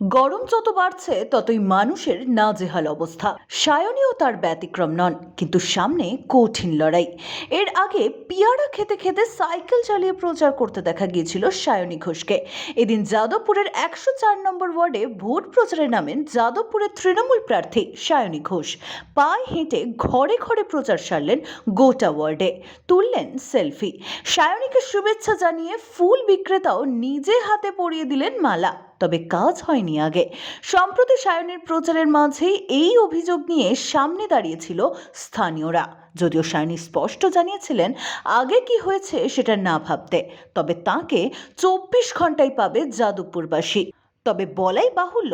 গরম যত বাড়ছে, ততই মানুষের নাজেহাল অবস্থা। সায়নীও তার ব্যতিক্রম নন, কিন্তু সামনে কঠিন লড়াই। এর আগে পিয়ারা খেতে খেতে সাইকেল চালিয়ে প্রচার করতে দেখা গিয়েছিল সায়নী ঘোষকে। এদিন যাদবপুরের একশো চার নম্বর ওয়ার্ডে ভোট প্রচারে নামেন যাদবপুরের তৃণমূল প্রার্থী সায়নী ঘোষ। পায়ে হেঁটে ঘরে ঘরে প্রচার সারলেন গোটা ওয়ার্ডে। তুললেন সেলফি। সায়নীকে শুভেচ্ছা জানিয়ে ফুল বিক্রেতাও নিজে হাতে পরিয়ে দিলেন মালা। তবে কাজ হয়নি আগে। সম্প্রতি সায়নের প্রচারের মাঝেই এই অভিযোগ নিয়ে সামনে দাঁড়িয়েছিল স্থানীয়রা। যদিও সায়নী স্পষ্ট জানিয়েছিলেন, আগে কি হয়েছে সেটা না ভাবতে, তবে তাকে চব্বিশ ঘন্টায় পাবে যাদবপুরবাসী। তবে বলাই বাহুল্য,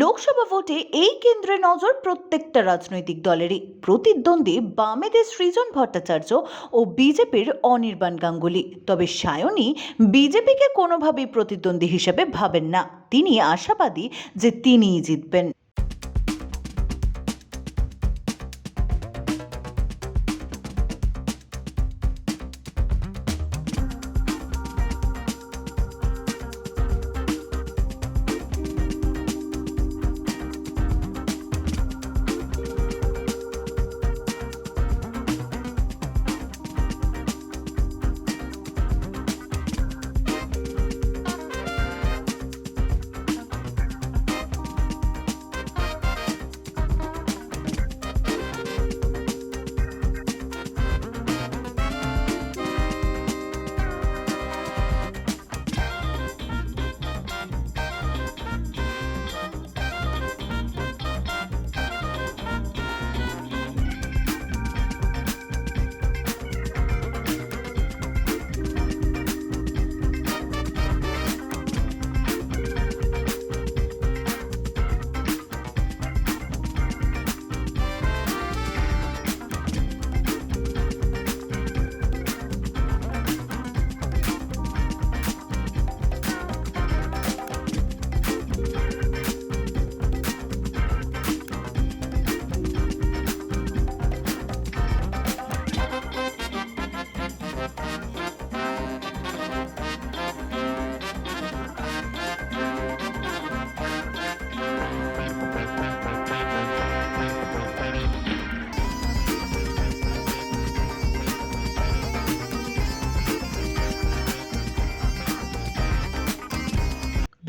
লোকসভা ভোটে এই কেন্দ্রে নজর প্রত্যেকটা রাজনৈতিক দলেরই। প্রতিদ্বন্দ্বী বামেদের সৃজন ভট্টাচার্য ও বিজেপির অনির্বাণ গাঙ্গুলি। তবে সায়নী বিজেপিকে কোনোভাবেই প্রতিদ্বন্দ্বী হিসেবে ভাবেন না। তিনি আশাবাদী যে তিনিই জিতবেন।